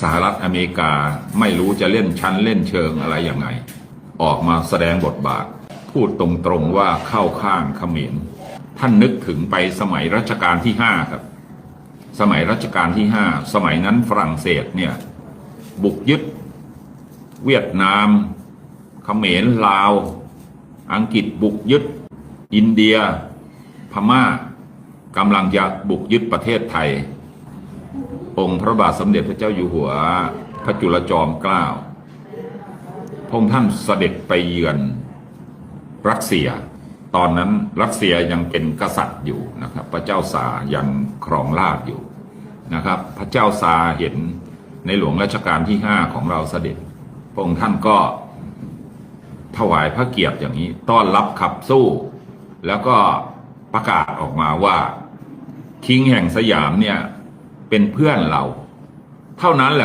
สหรัฐอเมริกาไม่รู้จะเล่นชั้นเล่นเชิงอะไรยังไง ออกมาแสดงบทบาท พูดตรงๆว่าเข้าข้างเขมรท่านนึกถึงไปสมัยรัชกาลที่ห้าครับ สมัยรัชกาลที่ห้าสมัยนั้นฝรั่งเศสเนี่ยบุกยึด เวียดนามเขมรลาว อังกฤษบุกยึด อินเดีย พม่ากำลังจะบุกยึดประเทศไทย องค์พระบาทสมเด็จพระเจ้าอยู่หัว พระจุลจอมเกล้าพระองค์ท่านเสด็จไปเยือนรัสเซีย ตอนนั้นรัสเซียยังเป็นกษัตริย์อยู่นะครับ พระเจ้าซายังครองราชย์อยู่นะครับ พระเจ้าซาเห็นในหลวงรัชกาลที่ห้าของเราเสด็จพระองค์ท่านก็ถวายพระเกียรติอย่างนี้ ต้อนรับขับสู้ แล้วก็ประกาศออกมาว่าคิงแห่งสยามเนี่ย เป็นเพื่อนเรา เท่านั้นแหละ